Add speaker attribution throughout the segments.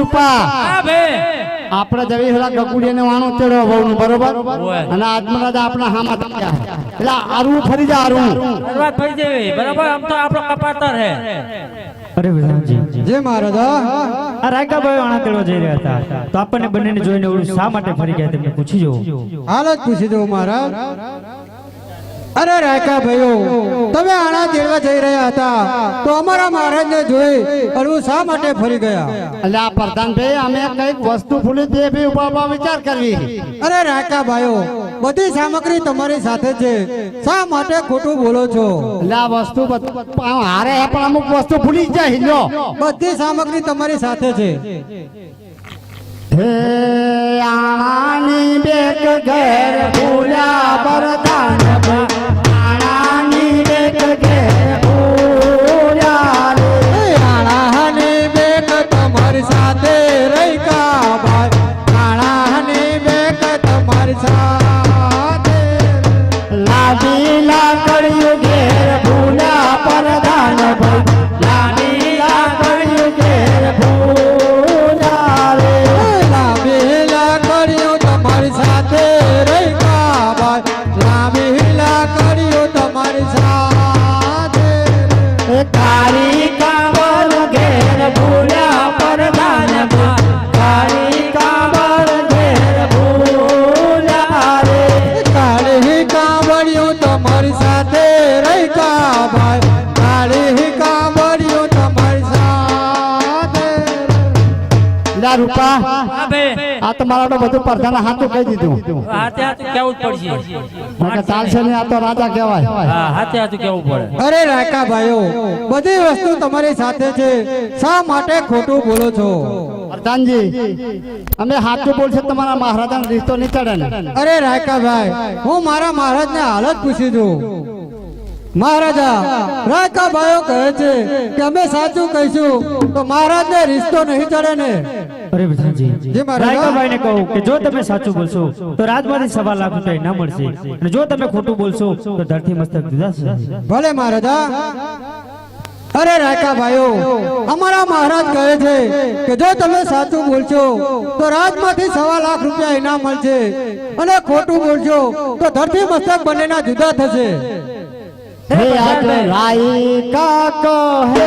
Speaker 1: એ રૂપા.
Speaker 2: હા બે
Speaker 1: આપણે જવી પેલા વાણો ચડ્યો તેડો વહુનું બરોબર? અને આત્મરાજ આપણા હામાં થયા. એટલે આરું ફરી જા આરું
Speaker 2: વાત થઈ જવી. બરોબર? આમ તો આપણો કપાતર હે.
Speaker 3: અરે વિધાનજી.
Speaker 4: જય મહારાજા
Speaker 3: આ રાયકાભાઈ વાણા તેડવા જઈ રહ્યા હતા. તો આપણને બંનેને જોઈને ઓળું શા માટે ફરી ગયા તેમને પૂછી
Speaker 4: જ પૂછી દઉં મહારાજ. અરે રાયકા ભાઈઓ તમે આણા તેડવા જઈ રહ્યા હતા તો અમારા મહારાજને જોઈ અડવું શા માટે ફરી ગયા?
Speaker 1: એટલે આ પ્રધાનભાઈ અમે કંઈક વસ્તુ ભૂલી તે બી ઊભા વિચાર કરવી.
Speaker 4: અરે રાયકા ભાઈઓ બધી સામગ્રી તમારી સાથે છે શા માટે ખોટું બોલો છો?
Speaker 1: એટલે આ વસ્તુ હારે પણ અમુક વસ્તુ ભૂલી જાય હિલ્યો
Speaker 4: બધી સામગ્રી તમારી સાથે છે.
Speaker 1: હે આણાની બેક ઘર ભૂલ્યા બરદાન.
Speaker 4: કાંવડિયું તમારી સાથે રહી કા ભાઈ. કાળી કાંવડિયું તમારી સાથે
Speaker 1: લા રૂપા આ તમારા બધું પ્રધાન હાથું કહી દીધું.
Speaker 2: હાથે હાથું કેવું પડશે.
Speaker 1: મને ચાલશે ને આ તો રાજા કહેવાય.
Speaker 2: હાથે હાથું કેવું પડે.
Speaker 4: અરે રાકા ભાઈઓ બધી વસ્તુ તમારી સાથે છે. શા માટે ખોટું બોલો છો?
Speaker 1: પ્રધાનજી અમે હાથું બોલશે તમારા મહારાજા રિશ્તો નહીં ચડે
Speaker 4: અરે રાયકાભાઈ હું મારા મહારાજને હાલ જ પૂછી દઉં. મહારાજા રાયકા ભાઈઓ કહે છે કે અમે સાચું કહીશું તો મહારાજને રિશ્તો નહીં ચડે ને.
Speaker 3: અરે વિધાનજી
Speaker 4: રાયકાભાઈ
Speaker 3: ને કહું કે જો તમે સાચું બોલશો તો રાજમાંથી સવા લાખ રૂપિયા ના મળશે. અને જો તમે ખોટું બોલશો તો ધરતી મસ્તક જુદા
Speaker 4: ભલે મહારાજા અરે રાકા ભાઈઓ, અમારા મહારાજ કહે છે કે જો તમે સાચું બોલશો, તો રાજમાંથી સવા લાખ રૂપિયા ઇનામ મળશે અને ખોટું બોલશો, તો ધરતી મસ્તક બંનેના જુદા થશે.
Speaker 1: હે રાઈ કાકો, હે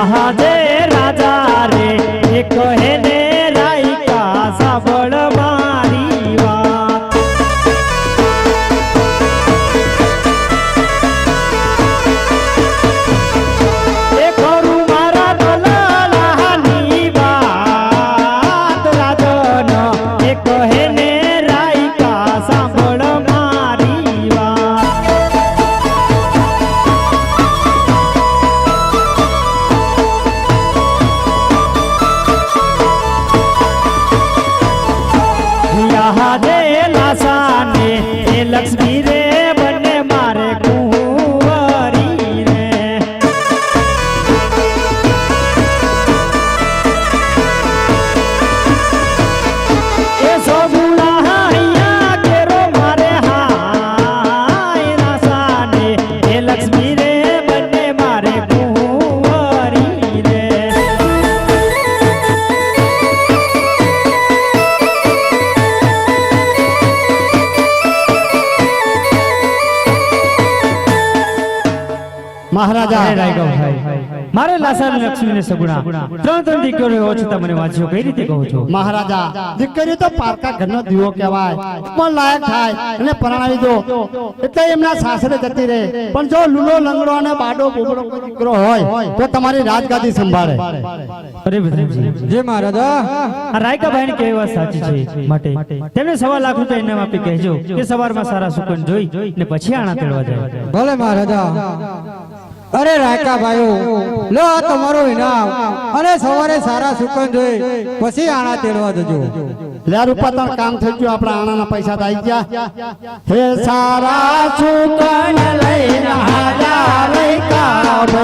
Speaker 3: জাহাজে That's me.
Speaker 1: મહારાજા
Speaker 3: અરે રાયગાભાઈ મારે લાસાર લક્ષ્મી ને સગુણા. ત્રણ ત્રણ દીકરીઓ હોવા છતાં મને વાંચ્યો કઈ રીતે કહો છો?
Speaker 1: મહારાજા દીકરી તો પારકા ઘરનો દીવો કહેવાય. પણ લાયક થાય અને પરણાવી દો. એટલે એમના સાસરે જતી રહે. પણ જો લુલો લંગડો અને બાડો બોબડો દીકરો હોય તો તમારી રાજગાદી સંભાળે.
Speaker 3: અરે
Speaker 4: જે મહારાજા
Speaker 3: રાયકા ભાઈ ની વાત સાચી છે માટે. તેમને સવા લાખ રૂપિયા ઇનામ આપી કહેજો કે સવારમાં સારા સુકન જોઈ ને પછી આણા તેડવા જાય.
Speaker 4: ભલે મહારાજા. અરે રાકા ભાઈઓ લો તમારું ઇનામ. અને સવારે સારા સુકન જોઈ પછી આણા તેડવા જજો.
Speaker 1: લે રૂપા તાર કામ થઈ ગયું આપણા આણાના પૈસા તો આવી ગયા. હે સારા સુકન લઈને હાજા લઈ કામ